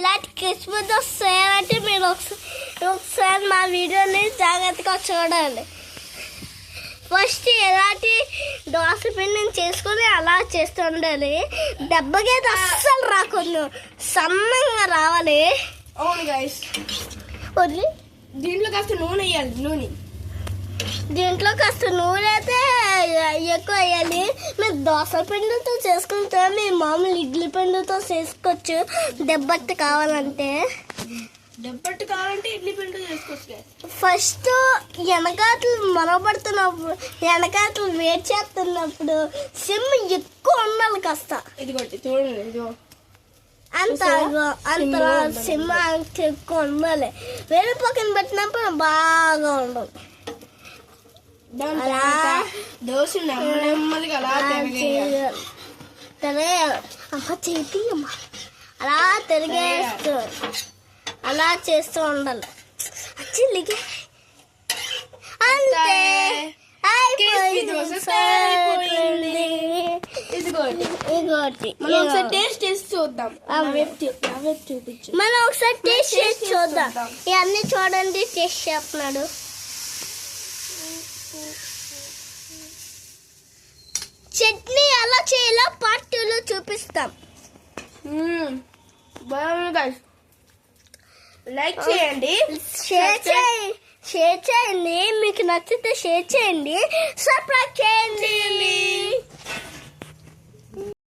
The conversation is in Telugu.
ఇలాంటి కిస్మస్ వస్తాయంటే మీరు ఒకసారి ఒకసారి మా వీడియోని జాగ్రత్తగా చూడండి. ఫస్ట్ ఎలాంటి దోశ పిండిని చేసుకొని అలా చేస్తూ ఉండాలి దెబ్బకైతే అస్సలు రాకుండా సన్నంగా రావాలి. అవును గైస్ వదిలి దీంట్లో కాస్త నూనె వేయాలి నూనె. దీంట్లో కాస్త నూనె అయితే ఎక్కువ వేయాలి మీరు దోశ పిండితో చేసుకుంటే మీ మామూలు ఇడ్లీ పిండితో చేసుకోవచ్చు. దెబ్బకి కావాలంటే. దెబ్బట్టు కావాలంటే ఇడ్లీ పిండి చేసుకోవచ్చు. ఫస్ట్ వెనకాతలు మరబడుతున్నప్పుడు వెనకాతలు వేడి చేస్తున్నప్పుడు సిమ్ ఎక్కువ ఉండాలి కాస్త. ఇదిగోండి చూడండి ఇదిగో. అంత అంత సిమ్ ఎక్కువ ఉండాలి. వేరే పక్కన పెట్టినప్పుడు బాగా ఉండాలి. దాని అలా. తర్వాత దోశ నెమ్మ నెమ్మదిగా అలా తిరగేయాలి. తిరగేయాలి అమ్మ చేతి అమ్మ. అలా తిరిగేస్తూ. అలా చేస్తూ ఉండాలి. చిల్లికి అంతే. మనం ఒకసారి టేస్ట్ చేసి చూద్దాం. మనం ఒకసారి టేస్ట్ చేసి చూద్దాం. ఇవన్నీ చూడండి టేస్ట్ చేస్తున్నాడు. చట్నీ ఎలా చేయాలో? పార్ట్ టూలో చూపిస్తాం. బాగుంది. లైక్ చేయండి. షేర్ చేయండి షేర్ చేయండి. మీకు నచ్చితే షేర్ చేయండి. సబ్స్క్రైబ్ చేయండి